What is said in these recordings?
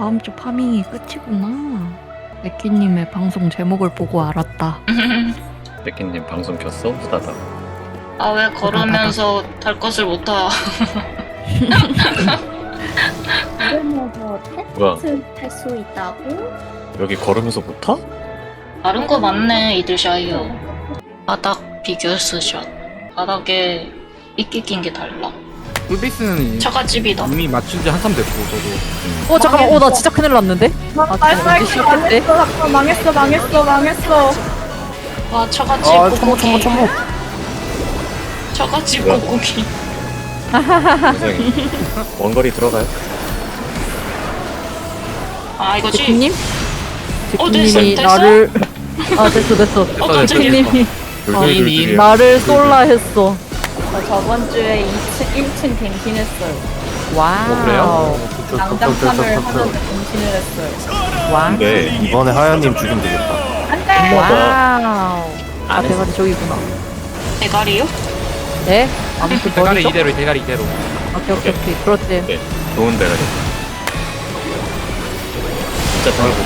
다음 주 파밍이 끝이구나. 레키님의 방송 제목을 보고 알았다. 백기님 방송 켰어? 후다닥 아 왜 걸으면서 탈 것을 못 타? 이러면서 뭐야 테스트 할수 있다고? 여기 걸으면서 못 타? 다른 거 많네 이들샤이어. 바닥 비교 스샷. 바닥에 이끼 낀 게 달라. 울비스는 차가집이다. 이미 맞춘 지 한참 됐고 저도 어 잠깐만, 어 나 진짜 큰일 났는데? 아, 진짜 언제 시작했대? 망했어 잠깐 망했어 망했어 망했어 와 차가집 아 곱고기. 첨보 첨보 첨보 차가집 뭐야? 곱고기. 선생님 원거리 들어가요? 아 이거지? 어, 제키님이 됐어, 됐어? 나를 아 됐어 됐어. 어 깜짝이야. 둘둘 둘 둘이에요 나를 쏠라 했어. 저 저번 주에 2층 1층 갱신했어요 와우. 어, 그래요? 난장판을 하는데 갱신을 했어요 와우. 근데 이번에 하연님 죽이면 되겠다. 안 돼 와우. 아안 했어. 대가리 저기구나. 대가리요? 네? 아무튼 대가리 머리죠? 이대로 대가리 이대로 오케이 오케이 오케이. 그렇지. 네, 좋은 대가리 진짜 다행이고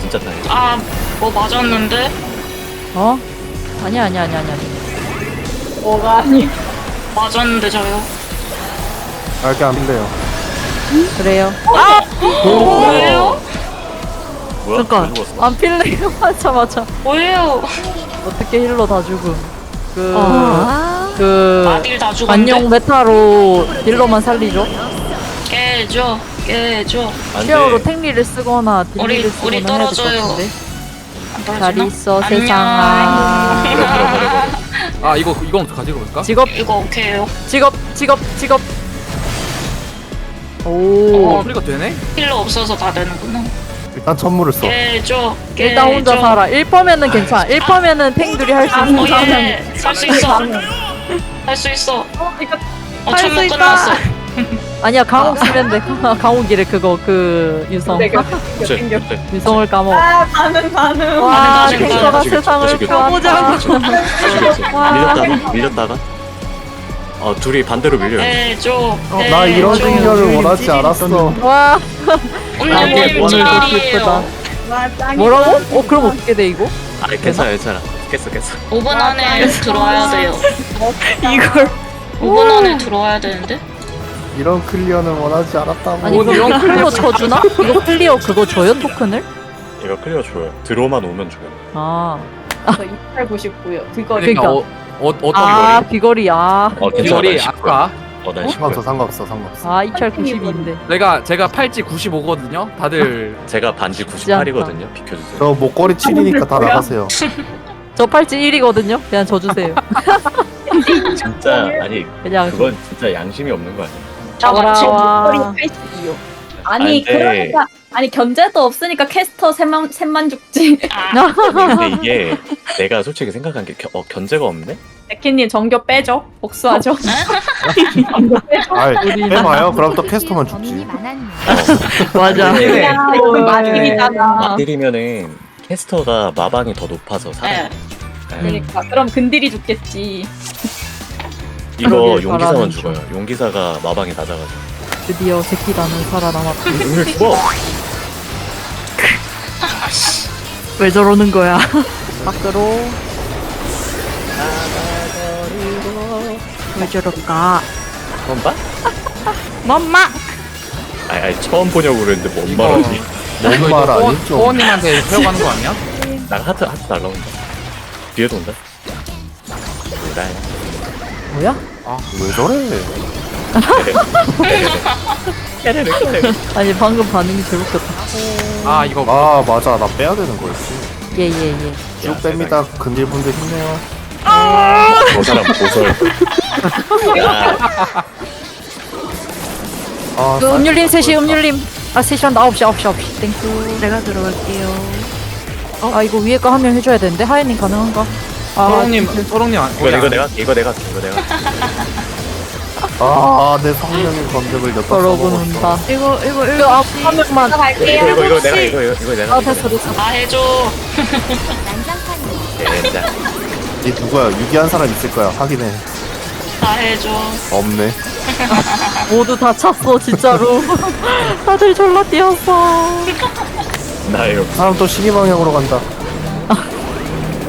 진짜 다행이고 아 뭐 맞았는데? 어? 아니야 아니야 아니야 아니야. 뭐가 아니 맞았는데 저요. 알게 안 돼요. 그래요. 뭐예요? 뭐야? 잠깐. 왜 죽었어? 안 필래요. 맞아 맞아. 뭐예요? 어떻게 힐러 다 죽음. 그, 아. 그, 아딜 다 죽었는데? 관용 메타로 딜러만 살리죠. 깨줘 깨줘. 안 돼. 탱리를 쓰거나 우리- 딜리를 우리 쓰거나 해야 될 것 떨어져요. 같은데. 안잘 떨어지나? 있어 안녕. 세상아. 버려 버려 버려 버려 아 이거 이건 가지고 볼까? 직업 이거 오케이요. 직업 직업 직업. 어 오. 소리가 되네? 힐러 없어서 다 되는구나. 일단 천물을 써. 깨줘 깨줘. 일단 혼자 살아. 1퍼면은 괜찮아. 1퍼면은 탱들이 할 수 아, 있는 어, 사람. 예. 살수 있어. 할 수 있어. 어 이거 어, 할수 있다. 끝났어. 아니야 강욱 쓰면 돼. 강욱이래 그거 그 유성. 내가 유성을 까먹어. 아 나는 나는 와 다시 탱커가 다시 세상을 구하자. 밀렸다가 밀렸다가 어 둘이 반대로 밀려요 깨줘. 나 이런 깨줘. 생겨를 원하지 않았어. 와 오늘 도 찌질이에요. 예쁘다. 와 짱이다 뭐라고? 어 그럼 어떻게 돼 이거? 아 괜찮아 괜찮아 깼어 깼어 5분 안에 들어와야 돼요. 이걸 5분 안에 들어와야 되는데? 이런 클리어는 원하지 않았다고. 아니 오늘 이거 클리어 쳐주나? 이거 클리어 그거 줘요 토큰을? 이거 클리어 줘요. 들어오만 오면 줘요. 아, 저 2899요 그거 그러니까 그러니까. 어, 어, 어떤 아 비거리 아, 어 괜찮아 비거리 난 아까? 어 난 상관없어 상관없어 상관없어. 아 2찰92인데. 내가 제가 팔찌 95거든요? 다들. 제가 반지 98이거든요. 비켜주세요. 저 목걸이 7이니까 다 나가세요. 저 팔찌 1이거든요? 그냥 저 주세요. 진짜 아니 그냥 그건 진짜 양심이 없는 거 아니야 돌아와 82요 아니 안 돼. 그러니까 아니 견제도 없으니까 캐스터 셋만 셋만 죽지 아, 근데 이게 내가 솔직히 생각한 게 겨, 어, 견제가 없네? 백희님 정교 빼죠 복수하죠 아이 우리 빼봐요. 그럼 또 캐스터만 죽지. 맞아 네. 야 이거 마딜이잖아 마딜이면은 캐스터가 마방이 더 높아서 네. 네. 그러니까 그럼 근딜이 죽겠지 이거 그러길 용기사만 바라는 죽어요. 용기사가 마방이 낮아가지고. 드디어 새끼다는 살아남았다. 오늘 죽어! 왜 저러는 거야? 밖으로. 왜 저럴까? 처음 봐? 맘마! 아니, 아니 처음 보냐고 그랬는데 뭔 이거 말하지? 뭔말 아니죠? 호원님한테 태워가는 거 아니야? 나 하트 하트 날라온다. 뒤에도 온다. 나 뭐야? 왜 저래? 아니 방금 반응이 제일 웃겼다 아 이거 아 맞아 나 빼야 되는 거였지. 예예예 쭉 뺍니다. 근딜분들 힘내요. 저 사람 야아 그 음률님 셋이 음률님 아 셋이 한다 9시 9시 9시 땡큐 내가 들어갈게요 아 이거 위에 거 한 명 해줘야 되는데 하연님 가능한가? 아, 서롱님 서롱님 안- 이거 이거 내가 이거 내가 이거 내가 아내 성명의 검색을 몇번 써먹었다 이거 이거 이거 한 명만. 이거 이거 내가 이거 이거 이거 내가 아, 됐어, 됐어. 다 해줘. 네, 오케이, 자. 이 누구야? 유기한 사람 있을 거야. 확인해. 다 해줘. 없네. 모두 다 찼어, 진짜로. 다들 졸라 뛰었어. 나 이거 사람 또 시계 방향으로 간다.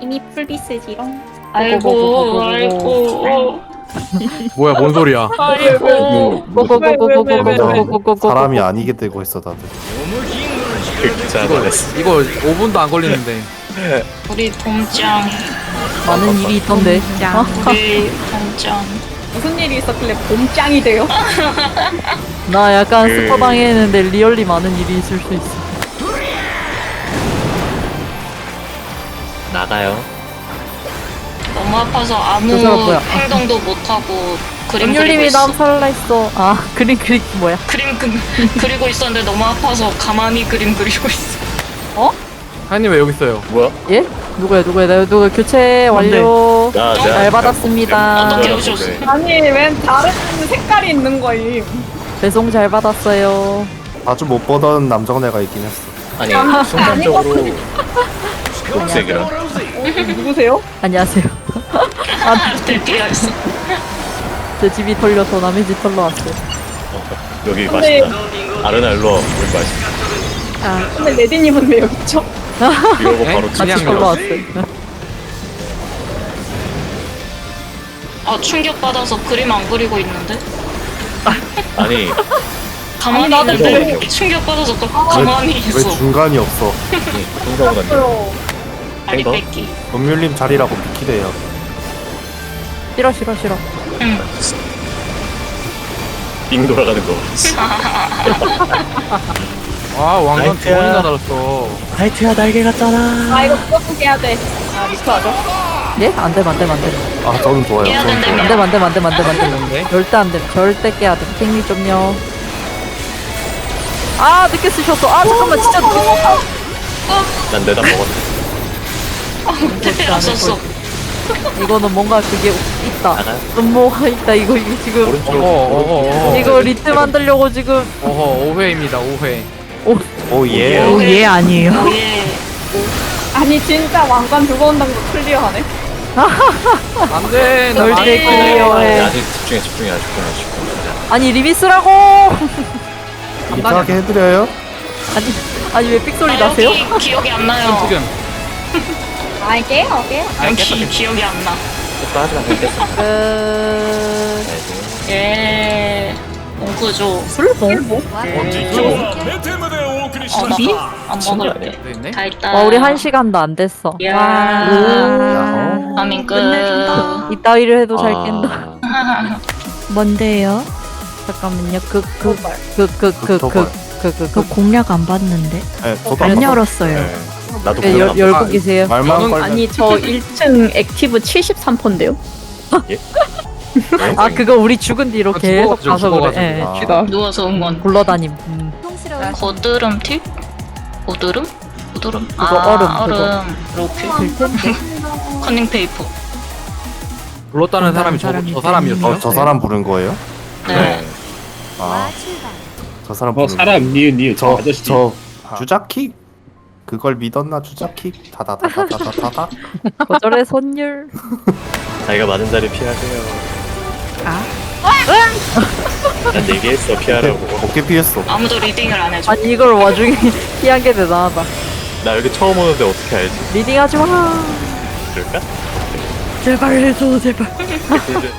이미 풀비스지롱. 아이고 아이고 뭐야 뭔 소리야? 아이고 사람이 아니게 되고 있어 다들. 이거 5분도 안 걸리는데. 우리 동짱 많은 일이 있던데. 우리 동짱 무슨 일이 있었길래 봄짱이 돼요? 나 약간 스포 당했는데 리얼리 많은 일이 있을 수 있어. 나가요. 너무 아파서 아무 그 사람 뭐야? 행동도 못하고 그림 그리고 은율님이 있어. 남 살아있어 아 그림 그림 뭐야 그림 그, 그리고 있었는데 너무 아파서 가만히 그림 그리고 있어. 하연님 왜 여기 있어요 뭐야? 예? 누구야 누구야 나 누구 교체 완료 나잘 받았습니다. 어떻게 오셨어? 아니 왜 다른 색깔이 있는 거임? 배송 잘 받았어요 자주 못 보던 남정네가 있긴 했어. 아니 순간적으로 녹색이라. 누구세요? 안녕하세요 들피했어. 제 집이 털려서 남의 집 털러 왔어요 여기 근데- 맛있다. 아르나 일로 와. 여기 맛있다. 근데 레디님은 왜 여기 있죠? 에? 바로 같이 그냥 털러. 왔어요 아 충격 받아서 그림 안 그리고 있는데? 아니 가만히 나도 있는데 그래. 충격 받아서 가만히 왜 있어. 중간이 없어? 풍성한 안 돼. 빨리 이거? 뺏기. 은밀님 자리라고 비키래요. 싫어 싫어 싫어 응. 빙 돌아가는 거. 아 왕관 두. 번이나 달았어 하이트야 날개 같잖아. 아 이거 그거 해야 돼. 아 리스크 하죠? 예? 안돼 안돼 안돼 아 저는 좋아요. 깨야 저는 좋아요. 안돼 안돼 안돼 안돼 안돼? 절대 안돼 절대 깨야 돼 탱리 좀요 아 늦게 쓰셨어 아 잠깐만 진짜 늦게 썼다 난 내다 먹었네. 대패 안 썼어. 이거는 뭔가 그게 있다 나가요? 음모가 있다 이거 이거 지금 어허 오른쪽. 어허 어허 이거 리트 만들려고 지금 어허 5회입니다 5회 오 예. 오, 예. 아니에요 오예. 아니 진짜 왕관 두고 온다는 거 클리어하네. 안돼 나 절대 망했어. 클리어해. 아직 집중해 집중해 집중해 집중해. 아니 리비스라고 이상하게 해드려요? 아니 아니 왜 삑소리 아, 나세요? 여기 기억이 안 나요. 지금 아 깨요 깨요. 여기 기억이 안 나. 또 하지 마. 됐어. 끝 네, 예. 옹구조. 술봉? 어, 나, 안 먹을게. 돼 있네 다 있다. 와 우리 한 시간도 안 됐어 야. 야호. 파밍 끝. 이따위를 해도 잘 아, 깬다 뭔데요? 잠깐만요 그 그 그 그 그 그 그그 공략 안 봤는데 네, 저도 안 봤어요. 열었어요 네. 나도 네, 열, 안 열고 아, 계세요 말만 저는 걸면 아니 저 1층 액티브 73%인데요? 봤어. 아 그거 우리 죽은 뒤로 아, 계속 죽어가지고, 가서 그래 죽어가지고. 예. 아, 쥐다 누워서 응원. 굴러다님 음. 거드름 팁? 고드름? 고드름? 그거 아, 얼음, 그거. 얼음. 될 텐데 커닝 페이퍼. 불렀다는 사람이 저, 사람이 저 사람이었어요? 어, 저 사람 부른 거예요? 네. 아, 저 사람 어 부른 사람 니은 니은 저, 아저씨 저 주자킥? 그걸 믿었나 주자킥? 다다다다다다다 거절의 선율 자기가 맞은 자리 피하세요. 아? 난 얘기했어 피하라고. 어깨 피했어 아무도 리딩을 안 해줘. 아니 이걸 와중에 피한 게 대단하다 나 여기 처음 오는데 어떻게 알지? 리딩하지 마 그럴까? 제발 해줘 제발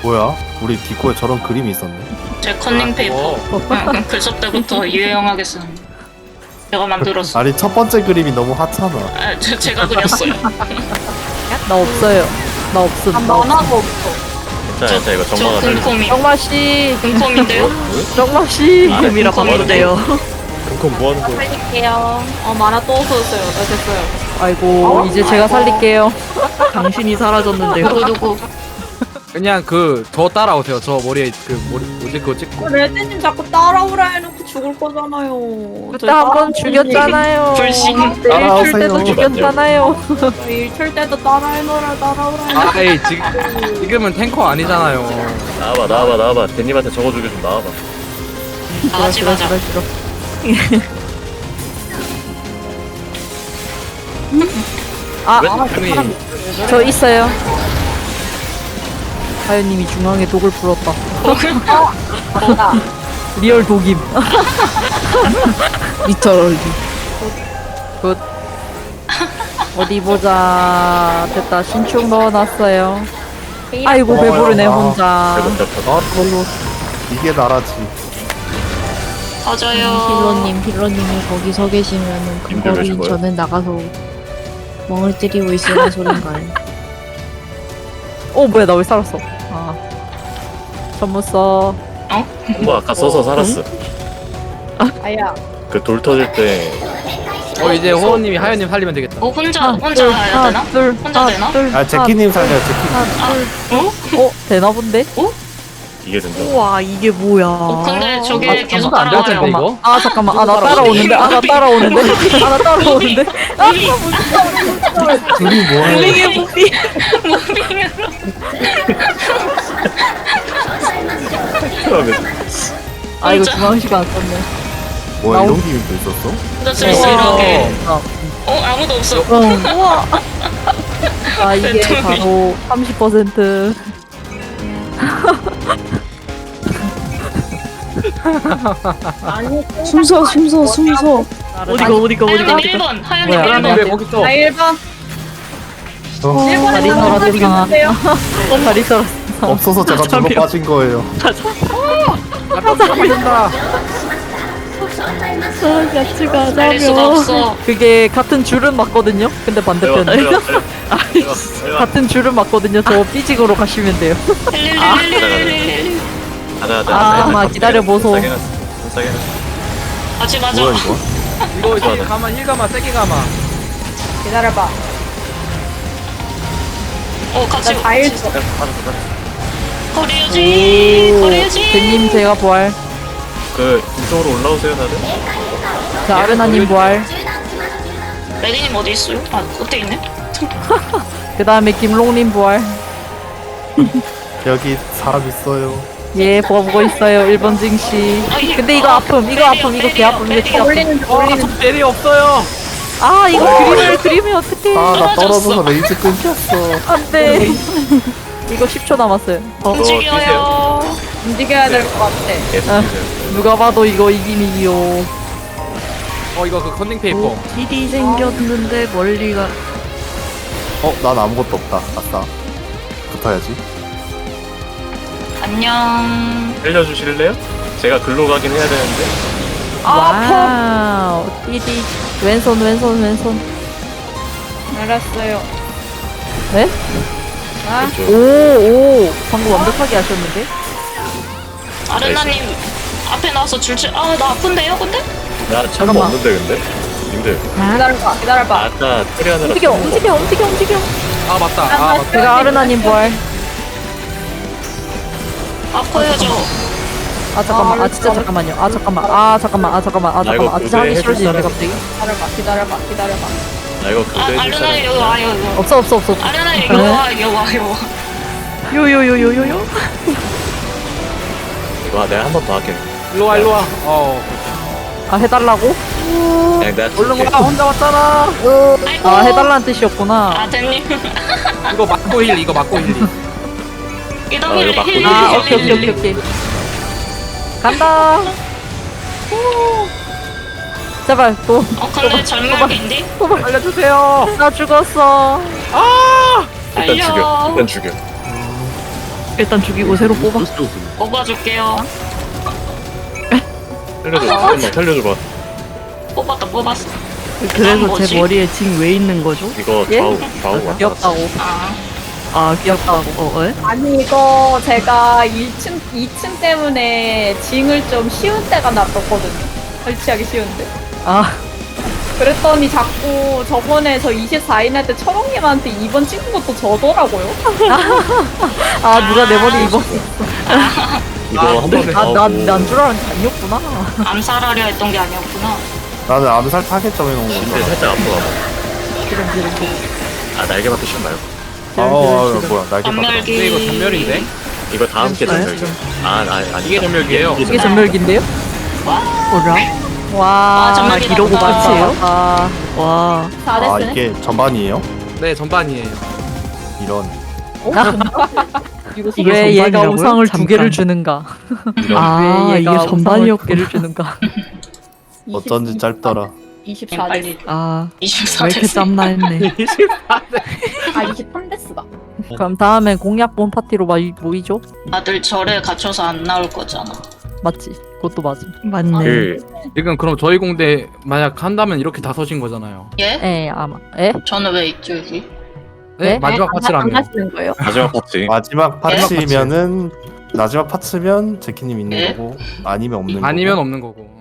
뭐야? 우리 디코에 저런 그림이 있었네 제 커닝 페이퍼. 어. 응, 때부터 유용하게 쓰는. 제가 만들었어. 아니 첫 번째 그림이 너무 핫하다 아, 제, 제가 그렸어요. 나 없어요 나 없음 나 없음 만화가 없어. 괜찮아 괜찮아 이거 살려. 금콤이. 정마 씨 금콤인데요? 정마 씨 아, 금이라고 금콤인데요? 그럼 뭐 하는 거야? 살릴게요. 어 만화 또 없어졌어요. 나 됐어요. 아이고 이제 제가 살릴게요 당신이 사라졌는데요 누구 누구? 그냥 그 저 따라오세요. 저 머리에 그 머리 뭐지 그거 찍고. 레드님 자꾸 따라오라 해놓고 죽을 거잖아요. 그때 한 번 죽였잖아요. 불신. 일출 때도 따라오세요. 죽였잖아요. 일출 때도 따라해놓으라 따라오라. 아이 지금 지금은 탱커 아니잖아요. 나와봐 나와봐 나와봐 대님한테 적어주게 좀 나와봐 나가지 마자. 아, 왜? 형님 저 있어요. 하연님이 중앙에 독을 풀었다. 리얼 독임. 리터럴리. 굿. 어디 보자. 됐다. 신축 넣어놨어요. 아이고 배부르네 혼자. 배고팠다 아 이게 나라지. 맞아요. 힐러님, 힐러님이 거기 서 계시면은 거예요? 저는 나가서 멍을 때리고 있으란 소린가요? 어 뭐야 나 왜 살았어? 아. 전못 써. 뭐 아까 써서 살았어 아야. 그 돌 터질 때 어 이제 호원님이 하연님 살리면 되겠다. 어 혼자 혼자 둘, 해야 되나? 둘, 혼자 하나, 되나? 둘, 아 제키님 살려 제키. 하나, 둘. 어? 어 되나 본데? 이게 된다 우와 이게 뭐야? 어 근데 저게 아, 계속 아무도 안 따라와요. 됐는데, 이거? 아 잠깐만 아 나 따라오는데 아 나 따라오는데 아 나 따라오는데 아 둘이 뭐해? 이게 무 비아 이거 중앙시간 안 썼네 뭐야 이런 기믹도 있었어? 혼자 쓸쓸하게. 어, 어 아무도 없어. 어, 우와 아 이게 바로 30% 아니 숨서, 숨서, 숨서. 어디가 어디가 어디가 1번. 하연님 뭐야, 하연님 1번. 왜 거기 또? 나 1번. 어? 1번에 다리 썰어주나. 죽였는데요. 다리 썰었어 없어서 제가 절로 빠진 거예요. 된다. 같이 달릴 수가 없어. 그게 같은 줄은 맞거든요 근데 반대편에 같은 줄은 맞거든요 저 삐직으로 가시면 돼요 릴릴릴릴릴릴. 가자 가자 아, 마 기다려 보소. 싸게 났어 싸게 났어 맞지 맞아. 뭐야 이거? 이거 힐 가마 힐 가마 세게 가마. 기다려봐. 어 같이 나. 거리유지 거리유지. 대님 제가 부활 그 이쪽으로 올라오세요 다들 자 아르나님 부활 레디님 어디 있어요? 아 어디 있네? 그 다음에 김롱님 부활 여기 사람 있어요. 예 보고 있어요 1번 증시 근데 이거 아픔 이거 아픔 이거 개 아픔 이거 개 아픔 중. 벨이 없어요. 아 이거 그림을 그리면 어떡해 아 나 떨어져서 레이즈 끊겼어. 안 돼 이거 10초 남았어요 어, 움직여요. 움직여야 될 것 같아. 아. 누가 봐도 이거 이김이요 어 이거 그 컨닝 페이퍼. 길이 생겼는데 멀리가 어 난 아무것도 없다. 아싸. 붙어야지. 안녕. 살려주실래요? 제가 글로 가긴 해야 되는데 와우 띠디 왼손 왼손 왼손 알았어요. 네? 아, 왼쪽 오오 방금 완벽하게 하셨는데 아르나님 앞에 나와서 줄줄. 아나 아픈데요 근데? 나 참고 잠깐만. 없는데 근데 님들 기다려봐. 기다려봐. 아까 처리하느라 움직여 움직여 움직여 움직여 아 맞다. 아 맞다. 제가 아르나님 부활 아파요 저. 아 잠깐만 아 진짜 잠깐만요 아 잠깐만 아 잠깐만 아 잠깐만 아나 잠깐만 아 진짜 하기 싫어지는데 갑자기 기다려봐. 기다려봐. 기다려봐. 나 이거 아 그대 해줄 사람 여기 와 여기 와. 없어 없어 없어 아르나님 여기 와 여기 와 여기 와. 요요요요요요 와 내가 한 번 더 할게 일로 와 일로 와. 어. 아 해달라고? 그냥 내가 얼른 와 혼자 왔잖아. 아이고. 아 해달라는 뜻이었구나 아 대님. 이거 맞고 힐 이거 맞고 힐. 이동 아, 힐 이거 힐. 아 힐, 오케이. 오케이 오케이 간다 제발 어 근데 절멸인데? 알려주세요. 또나 죽었어 일단 죽여 일단 죽여 일단 죽이고 새로 뽑아 뽑아줄게요. 살려줘 잠깐만 살려줘봐 뽑았다 뽑았어. 그래서 뭐지? 제 머리에 징왜 있는 거죠? 이거 예? 좌우 좌우 왔다 귀엽다고 아 아 귀엽다고 어, 에? 아니 이거 제가 1층 2층 때문에 징을 좀 쉬운 때가 났었거든요. 설치하기 쉬운데. 아 그랬더니 자꾸 저번에 저 24인 할 때 철옹님한테 2번 찍은 것도 저더라고요. 아 누가 내 머리 입어 이거 아, 한번 네. 아난 난 줄 알았는데 아니었구나 암살하려 했던 게 아니었구나. 나는 암살 타겟 정해놓은 근데 거잖아. 살짝 앞으로 가봐. 아 날개 맞기 싫은 말고. 아, 아, 뭐야, 날개 봐. 전멸기. 근데 이거 전멸인데? 이거 다음 게 괜찮아요? 전멸기. 아, 아, 아니. 이게 전멸기예요. 이게 전멸기인데요? 뭐라? 와 아, 전멸기다. 이러고 아. 맞지요? 아와 4 아, 됐으네. 이게 전반이에요? 네 전반이에요. 이런. 이거 이게 왜 얘가 전반이라고요? 우상을 두 잠깐. 개를 주는가? 아왜 이게 얘가 우상을 두 전반이었고 개를 주는가? 어쩐지 짧더라. 24 빨리 됐어. 아왜 24 이렇게 됐어. 짬나 했네 아 23 됐어. 그럼 다음엔 공약본 파티로 모- 모이죠? 다들 절에 갇혀서 안 나올 거잖아. 맞지? 그것도 맞음. 맞네 그 지금 그럼 저희 공대 만약 한다면 이렇게 다 서신 거잖아요. 예? 에 아마 에? 저는 왜 여기? 네? 네? 마지막 안 파츠라며. 하시는 거예요? 마지막 파츠. 마지막 파츠면은, 마지막 파츠면 제키님 있는 예? 거고, 아니면 없는 거고. 아니면 없는 거고.